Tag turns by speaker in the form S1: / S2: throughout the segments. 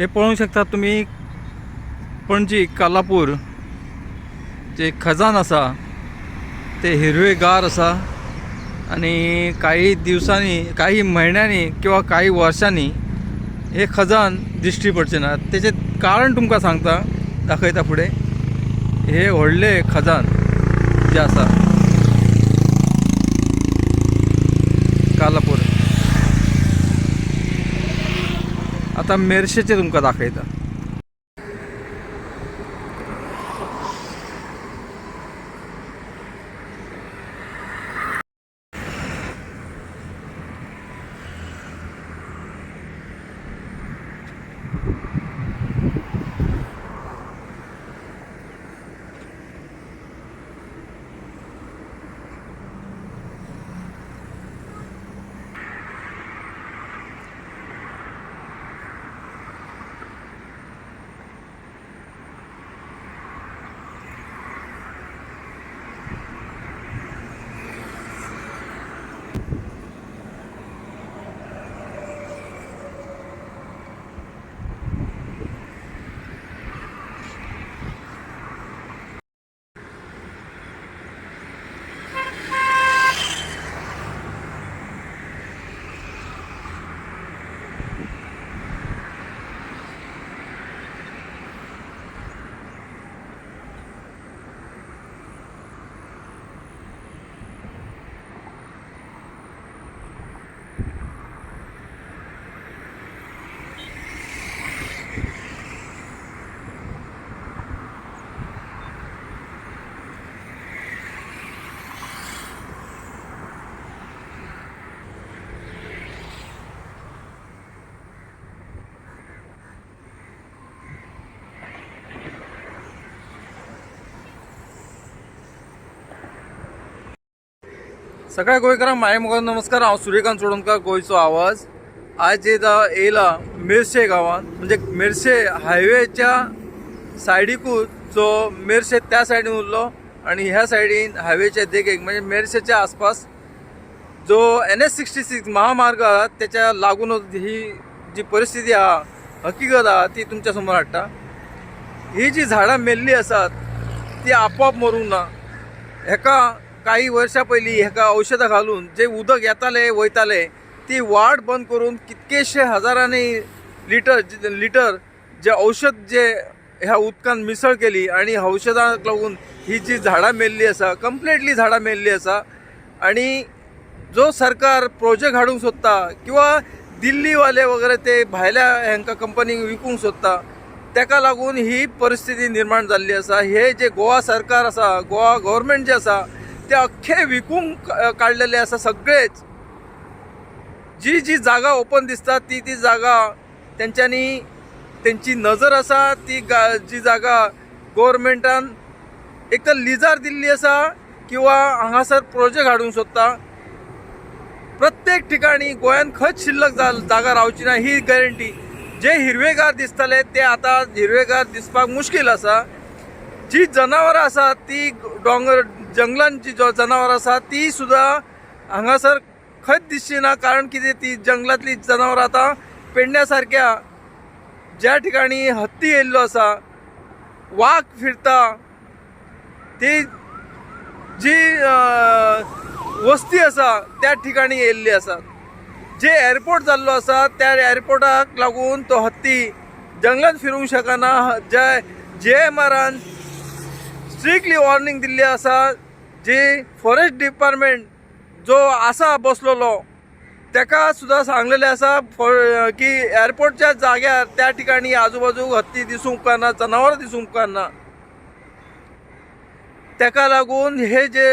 S1: हे पळोवंक शकता तुमी पणजी कालापूर जे खजान आसा ते हिरवेगार आसा आणि काही दिवसांनी काही महिन्यांनी किंवा काही वर्षांनी हे खजान दिश्टी पडचे ना त्याचे कारण तुमकां सांगता दाखयता फुडें हे व्हडले खजान जे आसा कालापूर. आता मेरशेचे तुमकां दाखयता सगळ्या गोंयकारांक म्हाजे मुखार नमस्कार. हांव सूर्यकांत चोडणकर गोंयचो आवाज. आज येता येयला मेर्शे गांवांत. म्हणजे मेर्शे हायवेच्या सायडीकूच जो मेर्शे त्या सायडीन उरलो. आणि ह्या सायडीन हायवेच्या देगेक म्हणजे मेर्शेच्या आसपास जो एन एस सिक्स्टी सिक्स महामार्ग आहा त्याच्या लागूनच ही जी परिस्थिती आहा हकीकत आहा ती तुमच्यासमोर हाडटा. ही जी झाडां मेल्ली आसात ती आपोआप मरूंक ना. हेका काही वर्षा पयलीं हेका औषधं घालून जे उदक येताले वयताले ती वाट बंद करून कितकेशे हजारांनी लिटर लिटर जे औषध जे ह्या उदकान मिसळ केली आणि औषधांक लागून ही जी झाडां मेल्ली आसा कंप्लिटली झाडां मेल्ली आसा आणि जो सरकार प्रोजेक्ट हाडूंक सोदता किंवा दिल्लीवाले वगैरे ते भायल्या हांकां कंपनीक विकूंक सोदता तेका लागून ही परिस्थिती निर्माण जाल्ली आसा हे जे गोवा सरकार आसा गोवा गव्हर्मेंट जे आसा ते अख्खे विकूंक काढलेले आसा सगळेच. जी जी जागा ओपन दिसता ती ती जागा तेंच्यांनी तेंची नजर आसा ती गा जी जागा गव्हर्मेंटान एक तर लिजार दिल्ली आसा किंवा हांगासर प्रोजेक्ट हाडूंक सोदता प्रत्येक ठिकाणी गोंयान खंयच शिल्लक जा जागा रावची ना ही गॅरंटी जे हिरवेगार दिसताले ते आतां हिरवेगार दिसपाक मुश्कील आसा जी जनावरां आसात ती डोंगर जंगलांची जी जनावरां आसा ती सुद्दां हांगासर खंयच दिसची ना कारण कितें ती जंगलांतली जनावरां आतां पेडण्या सारक्या ज्या ठिकाणी हत्ती येयल्लो आसा वाघ फिरता ती जी वस्ती आसा त्या ठिकाणी येयल्ली आसात जे एअरपोर्ट जाल्लो आसा त्या एअरपोर्टाक लागून तो हत्ती जंगलांत फिरूंक शकना. जे जे एम आरान स्ट्रिक्टली वॉर्निंग दिल्ली आसा जी फॉरेस्ट डिपार्टमेंट जो आसा बसलेलो ताका सुद्दां सांगलेलें आसा फॉर की एअरपोर्टच्या जाग्यार त्या ठिकाणी आजूबाजूक हत्ती दिसूंक उपकारना जनावरां दिसूंक उपकारना ताका लागून हे जे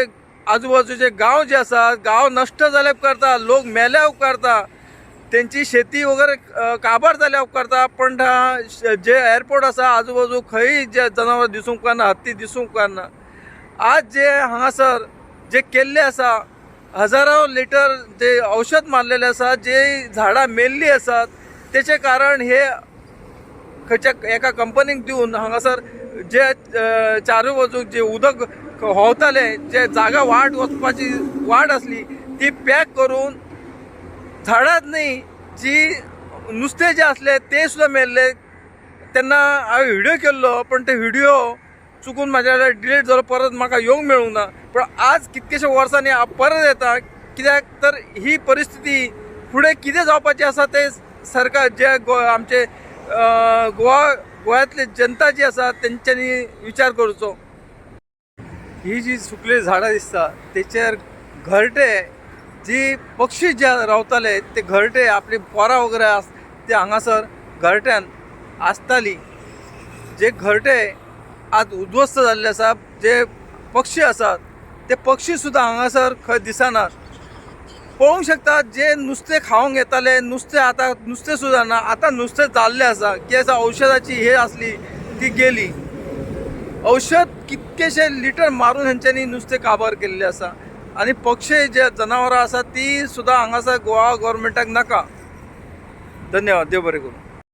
S1: आजूबाजूचे गांव जे आसात गांव नश्ट जाले उपकारता लोक मेल्या उपकारता तेंची शेती वगैरे काबार जाल्या उपकारता पण जे एअरपोर्ट आसा आजूबाजू खंयी जे जनावर दिसूंक उपकारना हत्ती दिसूंक उपकारना आज जे हांगासर जे केल्ले आसा हजारो लिटर जे औषध मारलेले आसा जे झाडां मेल्ली आसात तेचे कारण हे खंयच्या एका कंपनीक दिवन हांगासर जे चारू बाजूक जे उदक व्हांवताले जे जागा वाट वचपाची वाट आसली ती पॅक करून झाडांच न्ही जी नुस्तें जे आसले ते सुद्दां मेल्ले. तेन्ना हांवें व्हिडियो केल्लो पण ते व्हिडियो चुकून म्हाज्या डिलीट जालो परत म्हाका येवंक मेळूंक ना. पण आज कितकेशे वर्सांनी हांव परत येता कित्याक तर ही परिस्थिती फुडें कितें जावपाचें आसा ते सरकार जे गो आमचे गोवा गोंयांतले जनता जी आसा तेंच्यांनी विचार करचो. ही जी सुकली झाडां दिसता तेचेर घरटे जी पक्षी जे रावताले ते घरटे आपली पोरां वगैरे आस ते हांगासर घरट्यान आसताली. जे घरटे आज उद्ध्वस्त जाल्ले आसा जे पक्षी आसात ते पक्षी सुद्दां हांगासर खंय दिसनात पळोवंक शकता जे नुस्तें खावंक येताले नुस्तें आतां नुस्तें सुद्दां ना आतां नुस्तें जाल्लें आसा की आसा औशधाची हे आसली ती गेली. औषध कितकेशे लिटर मारून हेंच्यांनी नुस्तें काबार केल्लें आसा आनी पक्षी जे जनावरां आसात ती सुद्दां हांगासर गोवा गोवोरमेंटाक नाका. धन्यवाद. देव बरें करूं